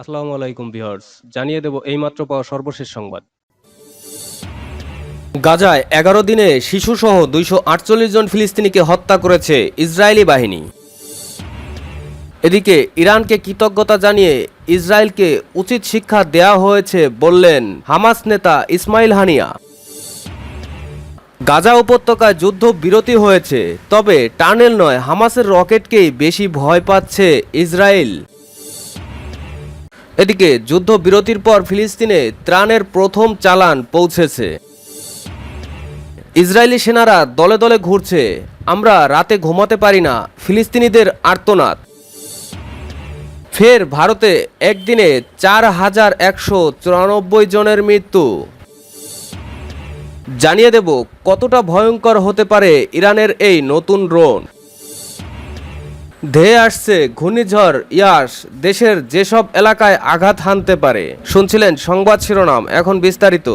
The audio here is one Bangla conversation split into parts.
আসসালামু আলাইকুম ভিউয়ার্স, জানিয়ে দেব এইমাত্র পাওয়া সর্বশেষ সংবাদ। গাজায় এগারো দিনে শিশুসহ দুইশো আটচল্লিশ জন ফিলিস্তিনিকে হত্যা করেছে ইসরায়েলি বাহিনী। এদিকে ইরানকে কৃতজ্ঞতা জানিয়ে ইসরায়েলকে উচিত শিক্ষা দেয়া হয়েছে বললেন হামাস নেতা ইসমাইল হানিয়া। গাজা উপত্যকায় যুদ্ধ বিরতি হয়েছে, তবে টানেল নয়, হামাসের রকেটকেই বেশি ভয় পাচ্ছে ইসরায়েল। এদিকে যুদ্ধ বিরতির পর ফিলিস্তিনে ত্রাণের প্রথম চালান পৌঁছেছে। ইসরায়েলি সেনারা দলে দলে ঘুরছে। আমরা রাতে ঘুমাতে পারি না। ফিলিস্তিনিদের আর্তনাদ। ফের ভারতে একদিনে চার হাজার একশো চুরানব্বই জনের মৃত্যু। জানিয়ে দেব কতটা ভয়ঙ্কর হতে পারে ইরানের এই নতুন ড্রোন। ধেয়ে আসছে ঘূর্ণিঝড় ইয়াস দেশের যেসব এলাকায় আঘাত হানতে পারে। শুনছিলেন সংবাদ শিরোনাম, এখন বিস্তারিত।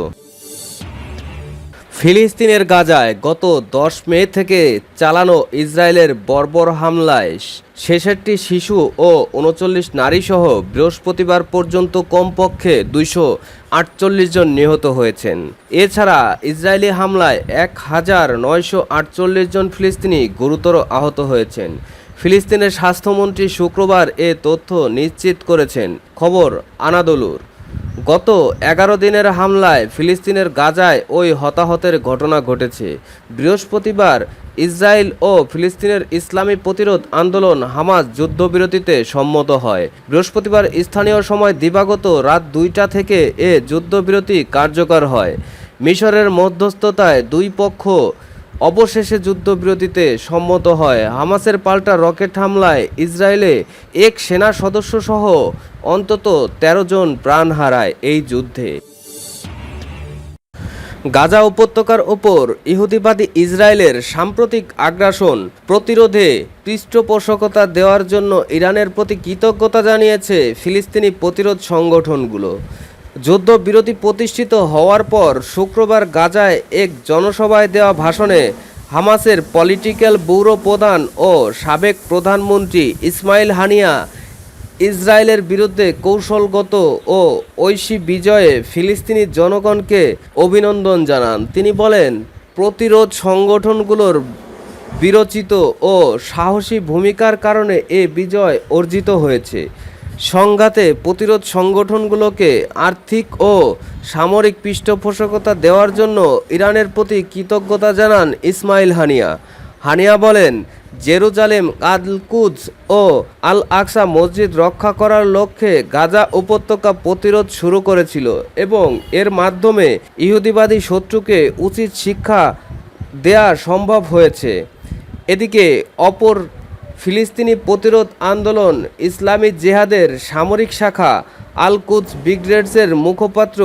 ফিলিস্তিনের গাজায় গত দশ মে থেকে চালানো ইসরায়েলের বর্বর হামলায় ছেষট্টি শিশু ও উনচল্লিশ নারীসহ বৃহস্পতিবার পর্যন্ত কমপক্ষে দুইশো আটচল্লিশ জন নিহত হয়েছেন। এছাড়া ইসরায়েলি হামলায় এক হাজার নয়শো আটচল্লিশ জন ফিলিস্তিনি গুরুতর আহত হয়েছেন। ফিলিস্তিনের স্বাস্থ্যমন্ত্রী শুক্রবার এ তথ্য নিশ্চিত করেছেন। খবর, আনাদলুর। গত এগারো দিনের হামলায় ফিলিস্তিনের গাজায় ওই হতাহতের ঘটনা ঘটেছে। বৃহস্পতিবার ইসরায়েল ও ফিলিস্তিনের ইসলামী প্রতিরোধ আন্দোলন হামাস যুদ্ধবিরতিতে সম্মত হয়। বৃহস্পতিবার স্থানীয় সময় দিবাগত রাত দুইটা থেকে এ যুদ্ধবিরতি কার্যকর হয়। মিশরের মধ্যস্থতায় দুই পক্ষ অবশেষে যুদ্ধবিরতিতে সম্মত হয়। হামাসের পাল্টা রকেট হামলায় ইসরায়েলে এক সেনা সদস্য সহ অন্তত ১৩ জন প্রাণ হারায় এই যুদ্ধে। গাজা উপত্যকার ওপর ইহুদিবাদী ইসরায়েলের সাম্প্রতিক আগ্রাসন প্রতিরোধে পৃষ্ঠপোষকতা দেওয়ার জন্য ইরানের প্রতি কৃতজ্ঞতা জানিয়েছে ফিলিস্তিনি প্রতিরোধ সংগঠনগুলো। যুদ্ধবিরতি প্রতিষ্ঠিত হওয়ার পর শুক্রবার গাজায় এক জনসভায় দেওয়া ভাষণে হামাসের পলিটিক্যাল ব্যুরো প্রধান ও সাবেক প্রধানমন্ত্রী ইসমাইল হানিয়া ইসরায়েলের বিরুদ্ধে কৌশলগত ও ঐশী বিজয়ে ফিলিস্তিনি জনগণকে অভিনন্দন জানান। তিনি বলেন, প্রতিরোধ সংগঠনগুলোর বিরচিত ও সাহসী ভূমিকার কারণে এ বিজয় অর্জিত হয়েছে। সংঘাতে প্রতিরোধ সংগঠনগুলোকে আর্থিক ও সামরিক পৃষ্ঠপোষকতা দেওয়ার জন্য ইরানের প্রতি কৃতজ্ঞতা জানান ইসমাইল হানিয়া। হানিয়া বলেন, জেরুজালেম আলকুজ ও আল আকসা মসজিদ রক্ষা করার লক্ষ্যে গাজা উপত্যকা প্রতিরোধ শুরু করেছিল এবং এর মাধ্যমে ইহুদিবাদী শত্রুকে উচিত শিক্ষা দেয়া সম্ভব হয়েছে। এদিকে অপর ফিলিস্তিনি প্রতিরোধ আন্দোলন, ইসলামী জেহাদের সামরিক শাখা আল কুদস ব্রিগেডসের মুখপাত্র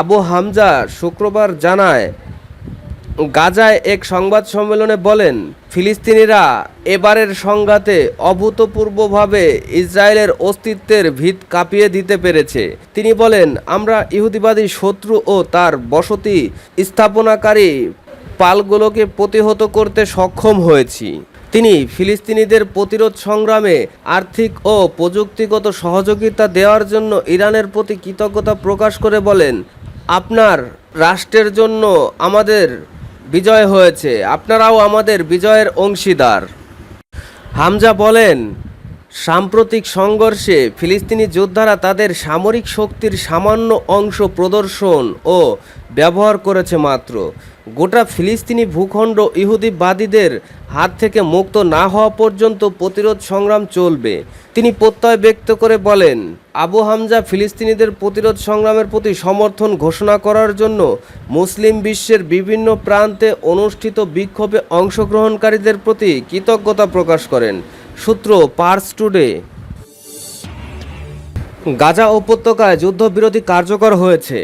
আবু হামজা শুক্রবার জানায়, গাজায় এক সংবাদ সম্মেলনে বলেন, ফিলিস্তিনিরা এবারের সংঘাতে অভূতপূর্বভাবে ইসরায়েলের অস্তিত্বের ভিত কাঁপিয়ে দিতে পেরেছে। তিনি বলেন, আমরা ইহুদিবাদী শত্রু ও তার বসতি স্থাপনাকারী পালগুলোকে প্রতিহত করতে সক্ষম হয়েছি। তিনি ফিলিস্তিনিদের প্রতিরোধ সংগ্রামে আর্থিক ও প্রযুক্তিগত সহযোগিতা দেওয়ার জন্য ইরানের প্রতি কৃতজ্ঞতা প্রকাশ করে বলেন, আপনার রাষ্ট্রের জন্য আমাদের বিজয় হয়েছে, আপনারাও আমাদের বিজয়ের অংশীদার। হামজা বলেন সাম্প্রতিক সংঘর্ষে ফিলিস্তিনি যোদ্ধারা তাদের সামরিক শক্তির সামান্য অংশ প্রদর্শন ও ব্যবহার করেছে মাত্র। গোটা ফিলিস্তিনি ভূখণ্ড ইহুদিবাদীদের হাত থেকে মুক্ত না হওয়া পর্যন্ত প্রতিরোধ সংগ্রাম চলবে। তিনি প্রত্যয় ব্যক্ত করে বলেন, আবু হামজা ফিলিস্তিনিদের প্রতিরোধ সংগ্রামের প্রতি সমর্থন ঘোষণা করার জন্য মুসলিম বিশ্বের বিভিন্ন প্রান্তে অনুষ্ঠিত বিক্ষোভে অংশগ্রহণকারীদের প্রতি কৃতজ্ঞতা প্রকাশ করেন। সূত্র পার্স টুডে গাজা উপত্যকায় যুদ্ধবিরতি কার্যকর হয়েছে।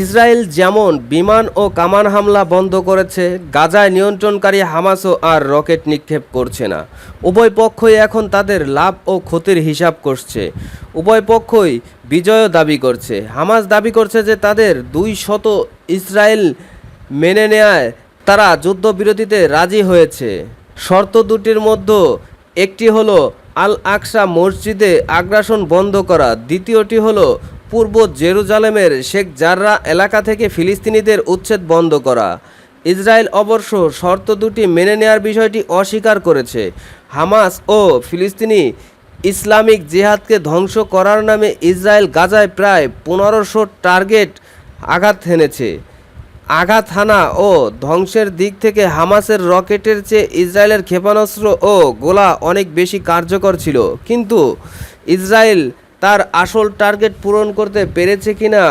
ইসরায়েল যেমন বিমান ও কামান হামলা বন্ধ করেছে, গাজায় নিয়ন্ত্রণকারী হামাসও আর রকেট নিক্ষেপ করছে না। উভয় পক্ষই এখন তাদের লাভ ও ক্ষতির হিসাব করছে। উভয় পক্ষই বিজয় দাবি করছে। হামাস দাবি করছে যে তাদের দুই শত ইসরায়েল মেনে নেয়ায় তারা যুদ্ধবিরতিতে রাজি হয়েছে। শর্ত দুটির মধ্যে একটি হলো আল আকসা মসজিদে আগ্রাসন বন্ধ করা, দ্বিতীয়টি হলো পূর্ব জেরুজালেমের শেখ জাররা এলাকা থেকে ফিলিস্তিনিদের উচ্ছেদ বন্ধ করা। ইসরায়েল অবশ্য শর্ত দুটি মেনে নেওয়ার বিষয়টি অস্বীকার করেছে। হামাস ও ফিলিস্তিনি ইসলামিক জিহাদকে ধ্বংস করার নামে ইসরায়েল গাজায় প্রায় পনেরোশো টার্গেট আঘাত হেনেছে। আঘাত হানা ও ধ্বংসের দিক থেকে হামাসের রকেটের চেয়ে ইসরায়েলের ক্ষেপণাস্ত্র ও গোলা অনেক বেশি কার্যকর ছিল। কিন্তু ইসরায়েল তার আসল টার্গেট পূরণ করতে পেরেছে কিনা,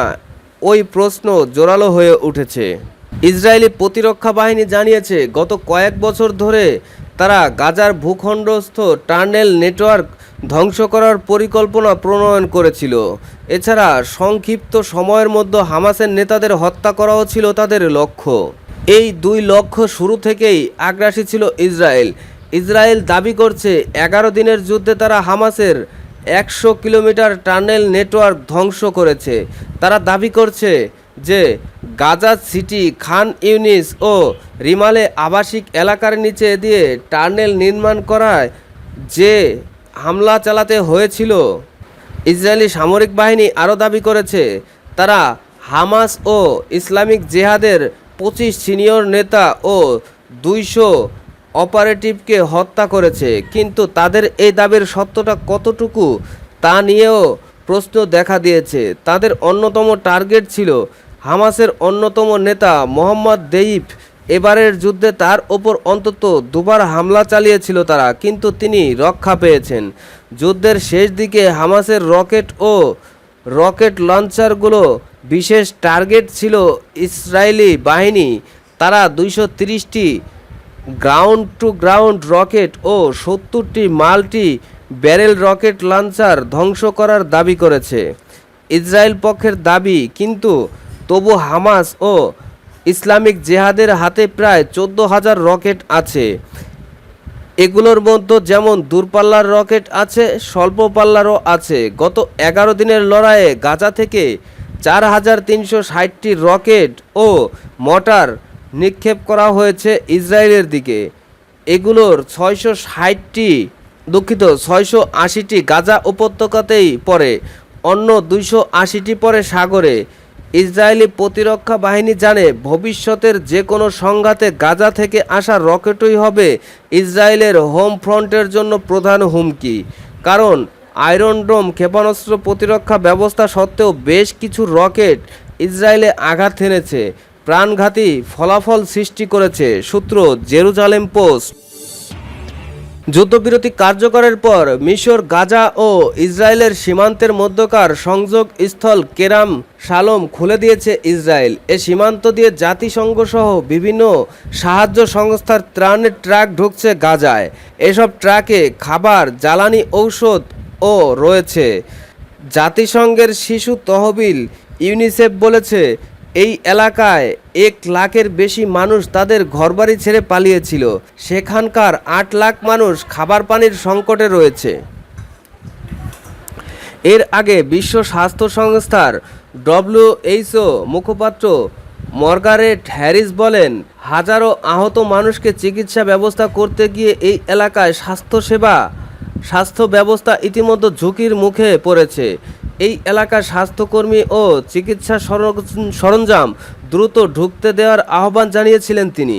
ওই প্রশ্ন জোরালো হয়ে উঠেছে। ইসরায়েলি প্রতিরক্ষা বাহিনী জানিয়েছে, গত কয়েক বছর ধরে তারা গাজার ভূখণ্ডস্থ টার্নেল নেটওয়ার্ক ধ্বংস করার পরিকল্পনা প্রণয়ন করেছিল। এছাড়া সংক্ষিপ্ত সময়ের মধ্যে হামাসের নেতাদের হত্যা করাও ছিল তাদের লক্ষ্য। এই দুই লক্ষ্য শুরু থেকেই আগ্রাসী ছিল ইসরায়েল। ইসরায়েল দাবি করছে, এগারো দিনের যুদ্ধে তারা হামাসের একশো কিলোমিটার টানেল নেটওয়ার্ক ধ্বংস করেছে। তারা দাবি করছে যে, গাজা সিটি, খান ইউনিস ও রিমালে আবাসিক এলাকার নিচে দিয়ে টানেল নির্মাণ করায় যে হামলা চালাতে হয়েছিল। ইসরায়েলি সামরিক বাহিনী আরও দাবি করেছে, তারা হামাস ও ইসলামিক জেহাদের পঁচিশ সিনিয়র নেতা ও দুইশো অপারেটিভকে হত্যা করেছে, কিন্তু তাদের এই দাবির সত্যটা কতটুকু তা নিয়েও প্রশ্ন দেখা দিয়েছে। তাদের অন্যতম টার্গেট ছিল হামাসের অন্যতম নেতা মোহাম্মদ দেইফ এবারের যুদ্ধে তার ওপর অন্তত দুবার হামলা চালিয়েছিল তারা, কিন্তু তিনি রক্ষা পেয়েছেন। যুদ্ধের শেষ দিকে হামাসের রকেট ও রকেট লঞ্চারগুলো বিশেষ টার্গেট ছিল ইসরায়েলি বাহিনী। তারা দুইশো তিরিশটি গ্রাউন্ড টু গ্রাউন্ড রকেট ও সত্তরটি মাল্টি ব্যারেল রকেট লঞ্চার ধ্বংস করার দাবি করেছে। ইসরায়েল পক্ষের দাবি, কিন্তু তবু হামাস ও ইসলামিক জেহাদের হাতে প্রায় চোদ্দ হাজার রকেট আছে। এগুলোর মধ্যে যেমন দূরপাল্লার রকেট আছে স্বল্প পাল্লারও আছে। গত এগারো দিনের লড়াইয়ে গাজা থেকে চার হাজার তিনশো ষাটটি রকেট ও মটার নিক্ষেপ করা হয়েছে ইসরায়েলের দিকে। এগুলোর ছয়শো ষাটটি, দুঃখিত, ছয়শো আশিটি গাজা উপত্যকাতেই পড়ে। অন্য দুইশো আশিটি পরে সাগরে। ইসরায়েলি প্রতিরক্ষা বাহিনী জানে ভবিষ্যতের যে কোনো সংঘাতে গাজা থেকে আসা রকেটই হবে ইসরায়েলের হোম ফ্রন্টের জন্য প্রধান হুমকি। কারণ, আয়রন ডোম ক্ষেপণাস্ত্র প্রতিরক্ষা ব্যবস্থা সত্ত্বেও বেশ কিছু রকেট ইসরায়েলে আঘাত হেনেছে। প্রাণঘাতী ফলাফল সৃষ্টি করেছে, সূত্র জেরুজালেম পোস্ট। যুদ্ধবিরতি কার্যকরের পর মিশর, গাজা ও ইসরায়েলের সীমান্তের মধ্যকার সংযোগ স্থল কেরাম শালম খুলে দিয়েছে ইসরায়েল। এ সীমান্ত দিয়ে জাতিসংঘ সহ বিভিন্ন সাহায্য সংস্থার ত্রাণের ট্রাক ঢুকছে গাজায়। এসব ট্রাকে খাবার, জ্বালানি ঔষধ ও রয়েছে। জাতিসংঘের শিশু তহবিল ইউনিসেফ বলেছে এই এলাকায় এক লাখের বেশি মানুষ তাদের ঘরবাড়ি ছেড়ে পালিয়েছিল। সেখানকার আট লাখ মানুষ খাবার পানির সংকটে রয়েছে। এর আগে বিশ্ব স্বাস্থ্য সংস্থার ডব্লিউএইচও মুখপাত্র মর্গারেট হ্যারিস বলেন, হাজারো আহত মানুষকে চিকিৎসা ব্যবস্থা করতে গিয়ে এই এলাকায় স্বাস্থ্যসেবা, স্বাস্থ্য ব্যবস্থা ইতিমধ্যে ঝুঁকির মুখে পড়েছে। এই এলাকার স্বাস্থ্যকর্মী ও চিকিৎসা সরঞ্জাম দ্রুত ঢুকতে দেওয়ার আহ্বান জানিয়েছিলেন তিনি।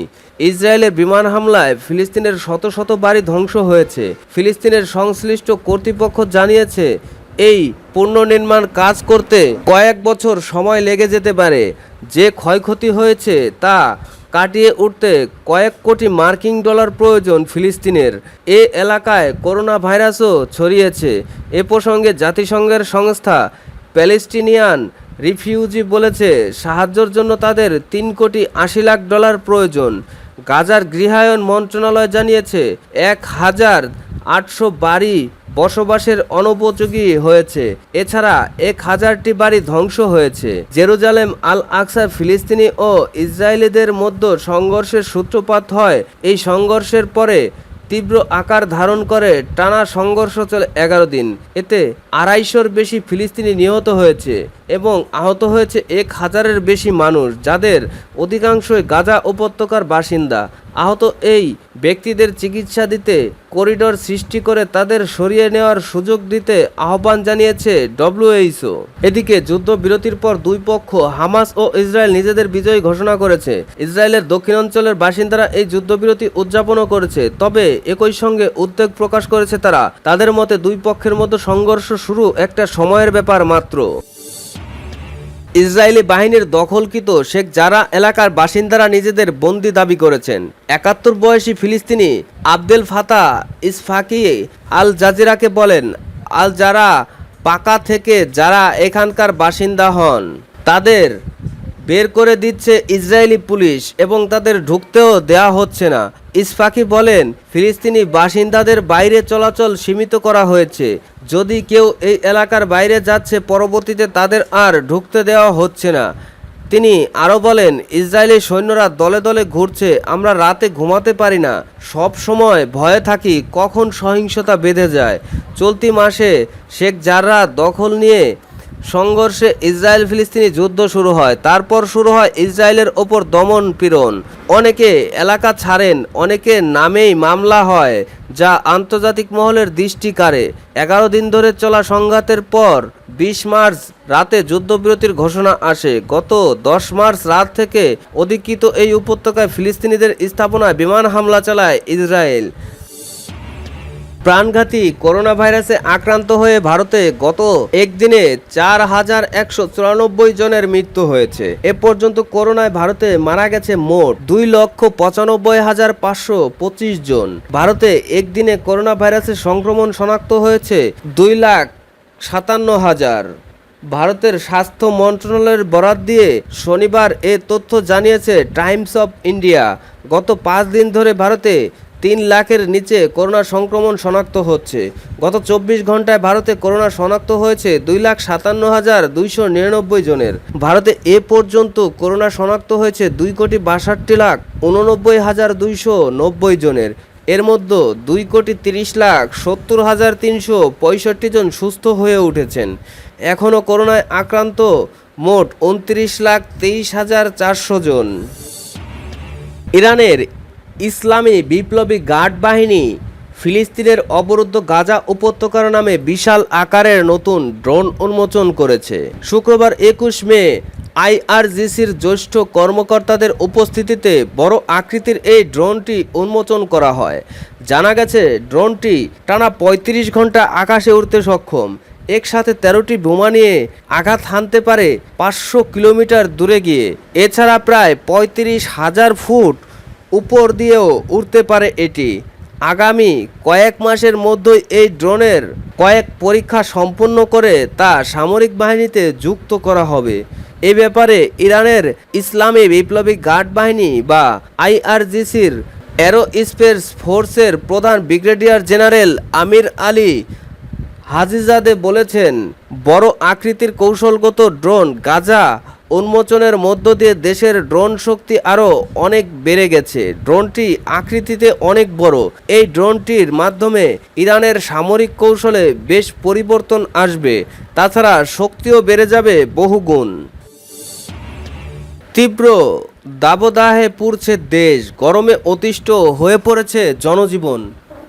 ইসরায়েলের বিমান হামলায় ফিলিস্তিনের শত শত বাড়ি ধ্বংস হয়েছে। ফিলিস্তিনের সংশ্লিষ্ট কর্তৃপক্ষ জানিয়েছে, এই পুনর্নির্মাণ কাজ করতে কয়েক বছর সময় লেগে যেতে পারে। যে ক্ষয়ক্ষতি হয়েছে তা কাটিয়ে উঠতে কয়েক কোটি মার্কিন ডলার প্রয়োজন ফিলিস্তিনের। এ এলাকায় করোনা ভাইরাসও ছড়িয়েছে। এ প্রসঙ্গে জাতিসংঘের সংস্থা প্যালেস্টিনিয়ান রিফিউজি বলেছে, সাহায্যের জন্য তাদের তিন কোটি আশি লাখ ডলার প্রয়োজন। গাজার গৃহায়ন মন্ত্রণালয় জানিয়েছে, এক হাজার আটশো বাড়ি বসবাসের অনুপযোগী হয়েছে। এছাড়া এক হাজারটি বাড়ি ধ্বংস হয়েছে। জেরুজালেম আল আকসা ফিলিস্তিনি ও ইসরায়েলিদের মধ্যে সংঘর্ষের সূত্রপাত হয়। এই সংঘর্ষের পরে তীব্র আকার ধারণ করে টানা সংঘর্ষ চলে এগারো দিন। এতে আড়াইশোর বেশি ফিলিস্তিনি নিহত হয়েছে এবং আহত হয়েছে এক হাজারের বেশি মানুষ, যাদের অধিকাংশই গাজা উপত্যকার বাসিন্দা। আহত এই ব্যক্তিদের চিকিৎসা দিতে করিডোর সৃষ্টি করে তাদের সরিয়ে নেওয়ার সুযোগ দিতে আহ্বান জানিয়েছে ডব্লিউএইচও এদিকে যুদ্ধবিরতির পর দুই পক্ষ হামাস ও ইসরায়েল নিজেদের বিজয় ঘোষণা করেছে। ইসরায়েলের দক্ষিণাঞ্চলের বাসিন্দারা এই যুদ্ধবিরতি উদযাপনও করেছে, তবে একই সঙ্গে উদ্বেগ প্রকাশ করেছে তারা। তাদের মতে দুই পক্ষের মধ্যে সংঘর্ষ শুরু একটা সময়ের ব্যাপার মাত্র। ইসরায়েলি বাহিনীর দখলকৃত শেখ জারা এলাকার বাসিন্দারা নিজেদের বন্দি দাবি করেছেন। একাত্তর বয়সী ফিলিস্তিনি আবদেল ফাতা ইসফাকি আল জাজিরাকে বলেন, আল জারা পাকা থেকে যারা এখানকার বাসিন্দা হন, তাদের বের করে দিচ্ছে ইসরায়েলি পুলিশ এবং তাদের ঢুকতেও দেয়া হচ্ছে না। ইসফাকি বলেন, ফিলিস্তিনি বাসিন্দাদের বাইরে চলাচল সীমিত করা হয়েছে। যদি কেউ এই এলাকার বাইরে যাচ্ছে, পরবর্তীতে তাদের আর ঢুকতে দেওয়া হচ্ছে না। তিনি আরও বলেন, ইসরায়েলি সৈন্যরা দলে দলে ঘুরছে, আমরা রাতে ঘুমাতে পারি না। সব সময় ভয়ে থাকি, কখন সহিংসতা বেঁধে যায়। চলতি মাসে শেখ জাররা দখল নিয়ে সংঘর্ষে ইসরায়েল ফিলিস্তিনি যুদ্ধ শুরু হয়। তারপর শুরু হয় ইসরায়েলের ওপর দমন পীড়ন। অনেকে এলাকা ছাড়েন, অনেকে নামেই মামলা হয়, যা আন্তর্জাতিক মহলের দৃষ্টি কাড়ে। এগারো দিন ধরে চলা সংঘাতের পর বিশ মার্চ রাতে যুদ্ধবিরতির ঘোষণা আসে। গত দশ মার্চ রাত থেকে অধিকৃত এই উপত্যকায় ফিলিস্তিনিদের স্থাপনায় বিমান হামলা চালায় ইসরায়েল। প্রাণঘাতী করোনা ভাইরাসে আক্রান্ত হয়ে ভারতে গত একদিনে চার হাজার একশো চুরানব্বই জনের মৃত্যু হয়েছে। এ পর্যন্ত করোনায় ভারতে মারা গেছে মোট দুই লক্ষ পঁচানব্বই হাজার পাঁচশো পঁচিশ জন। ভারতে একদিনে করোনা ভাইরাসের সংক্রমণ শনাক্ত হয়েছে দুই লাখ সাতান্ন হাজার। ভারতের স্বাস্থ্য মন্ত্রণালয়ের বরাত দিয়ে শনিবার এ তথ্য জানিয়েছে টাইমস অফ ইন্ডিয়া। গত পাঁচ দিন ধরে ভারতে তিন লাখের নিচে করোনা সংক্রমণ শনাক্ত হচ্ছে। গত চব্বিশ ঘন্টায় ভারতে করোনা শনাক্ত হয়েছে দুই লাখ সাতান্ন হাজার দুইশো নিরানব্বই জনের। ভারতে এ পর্যন্ত করোনা শনাক্ত হয়েছে দুই কোটি বাষট্টি লাখ উননব্বই হাজার দুইশো নব্বই জনের। এর মধ্যে দুই কোটি তিরিশ লাখ সত্তর হাজার তিনশো পঁয়ষট্টি জন সুস্থ হয়ে উঠেছেন। এখনও করোনায় আক্রান্ত মোট উনত্রিশ লাখ তেইশ হাজার চারশো জন। ইরানের ইসলামী বিপ্লবী গার্ড বাহিনী ফিলিস্তিনের অবরুদ্ধ গাজা উপত্যকার নামে বিশাল আকারের নতুন ড্রোন উন্মোচন করেছে। শুক্রবার একুশ মে, আইআরজিসির জ্যেষ্ঠ কর্মকর্তাদের উপস্থিতিতে বড় আকৃতির এই ড্রোনটি উন্মোচন করা হয়। জানা গেছে, ড্রোনটি টানা ৩৫ ঘণ্টা আকাশে উড়তে সক্ষম। একসাথে তেরোটি বোমা নিয়ে আঘাত হানতে পারে পাঁচশো কিলোমিটার দূরে গিয়ে। এছাড়া প্রায় পঁয়ত্রিশ হাজার ফুট উপর দিয়েও উড়তে পারে এটি। আগামী কয়েক মাসের মধ্যেই এই ড্রোনের কয়েক পরীক্ষা সম্পন্ন করে তা সামরিক বাহিনীতে যুক্ত করা হবে। এ ব্যাপারে ইরানের ইসলামী বিপ্লবী গার্ড বাহিনী বা আইআরজিসির অ্যারো স্পেস ফোর্সের প্রধান brigadier general Amir Ali Hajizadeh বলেছেন, বড় আকৃতির কৌশলগত ড্রোন গাজা উন্মোচনের মধ্য দিয়ে দেশের ড্রোন শক্তি আরও অনেক বেড়ে গেছে। ড্রোনটি আকৃতিতে অনেক বড়। এই ড্রোনটির মাধ্যমে ইরানের সামরিক কৌশলে বেশ পরিবর্তন আসবে। তাছাড়া শক্তিও বেড়ে যাবে বহুগুণ তীব্র দাবদাহে পুড়ছে দেশ। গরমে অতিষ্ঠ হয়ে পড়েছে জনজীবন।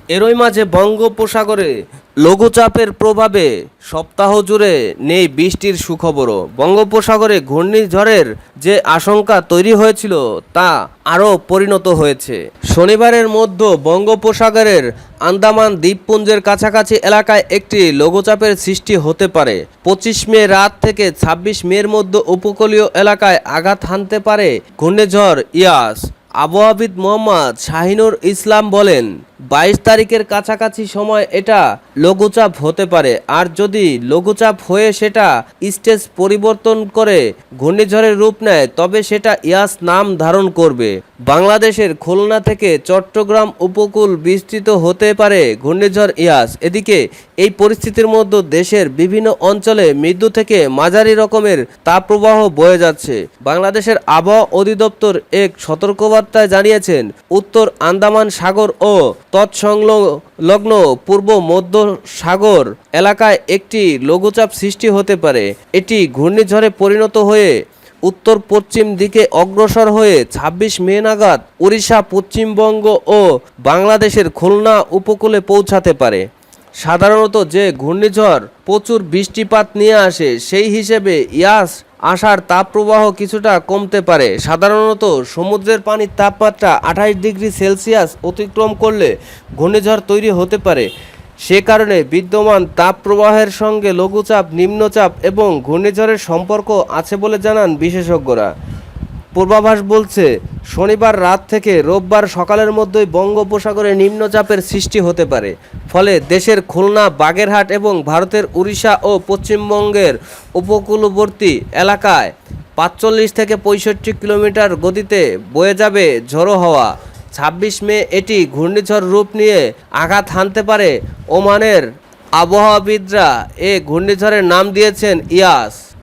এরই মাঝে বঙ্গোপসাগরে লঘুচাপের প্রভাবে সপ্তাহ জুড়ে নেই বৃষ্টির সুখবরও। বঙ্গোপসাগরে ঘূর্ণিঝড়ের যে আশঙ্কা তৈরি হয়েছিল, তা আরও পরিণত হয়েছে। শনিবারের মধ্যে বঙ্গোপসাগরের আন্দামান দ্বীপপুঞ্জের কাছাকাছি এলাকায় একটি লঘুচাপের সৃষ্টি হতে পারে। পঁচিশ মে রাত থেকে ২৬ মের মধ্যে উপকূলীয় এলাকায় আঘাত হানতে পারে ঘূর্ণিঝড় ইয়াস। আবহাওয়াবিদ মোহাম্মদ শাহিনুর ইসলাম বলেন বাইশ তারিখের কাছাকাছি সময় এটা লঘুচাপ হতে পারে। আর যদি লঘুচাপ হয়ে সেটা স্টেজ পরিবর্তন করে ঘূর্ণিঝড়ের রূপ নেয়, তবে সেটা ইয়াস নাম ধারণ করবে। বাংলাদেশের খুলনা থেকে চট্টগ্রাম উপকূল বিস্তৃত হতে পারে ঘূর্ণিঝড় ইয়াস। এদিকে এই পরিস্থিতির মধ্যে দেশের বিভিন্ন অঞ্চলে মৃদু থেকে মাঝারি রকমের তাপপ্রবাহ বয়ে যাচ্ছে। বাংলাদেশের আবহাওয়া অধিদপ্তর এক সতর্কবার্তায় জানিয়েছেন, উত্তর আন্দামান সাগর ও তৎসংলগ্ন পূর্ব মধ্য সাগর এলাকায় একটি লঘুচাপ সৃষ্টি হতে পারে। এটি ঘূর্ণিঝড়ে পরিণত হয়ে উত্তর পশ্চিম দিকে অগ্রসর হয়ে ২৬ মে নাগাদ উড়িষ্যা পশ্চিমবঙ্গ ও বাংলাদেশের খুলনা উপকূলে পৌঁছাতে পারে। সাধারণত যে ঘূর্ণিঝড় প্রচুর বৃষ্টিপাত নিয়ে আসে, সেই হিসেবে ইয়াস আসার তাপপ্রবাহ কিছুটা কমতে পারে। সাধারণত সমুদ্রের পানির তাপমাত্রা আঠাশ ডিগ্রি সেলসিয়াস অতিক্রম করলে ঘূর্ণিঝড় তৈরি হতে পারে। সে কারণে বিদ্যমান তাপপ্রবাহের সঙ্গে লঘুচাপ, নিম্নচাপ এবং ঘূর্ণিঝড়ের সম্পর্ক আছে বলে জানান বিশেষজ্ঞরা। পূর্বাভাস বলছে, শনিবার রাত থেকে রোববার সকালের মধ্যেই বঙ্গোপসাগরে নিম্নচাপের সৃষ্টি হতে পারে। ফলে দেশের খুলনা, বাগেরহাট এবং ভারতের উড়িষ্যা ও পশ্চিমবঙ্গের উপকূলবর্তী এলাকায় পাঁচচল্লিশ থেকে পঁয়ষট্টি কিলোমিটার গতিতে বয়ে যাবে ঝড়ো হাওয়া। ছাব্বিশ মে এটি ঘূর্ণিঝড় রূপ নিয়ে আঘাত হানতে পারে ওমানের আবহাওয়াবিদরা। এ ঘূর্ণিঝড়ের নাম দিয়েছেন ইয়াস।